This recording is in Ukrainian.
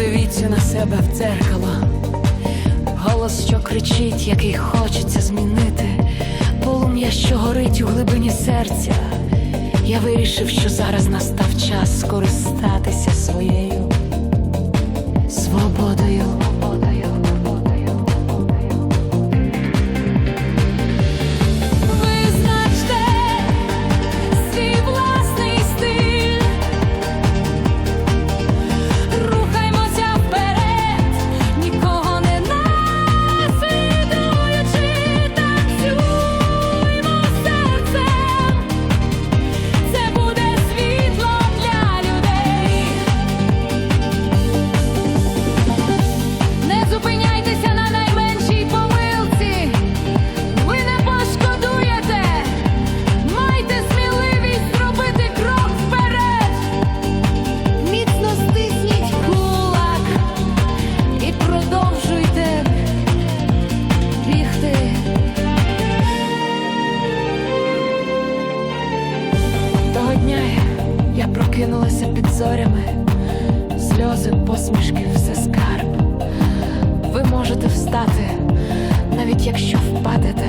Подивіться на себе в дзеркало. Голос, що кричить, який хочеться змінити. Полум'я, що горить у глибині серця. Я вирішив, що зараз настав час скористатися своєю Того я прокинулася під зорями, сльози, посмішки, все скарб. Ви можете встати, навіть якщо впадете.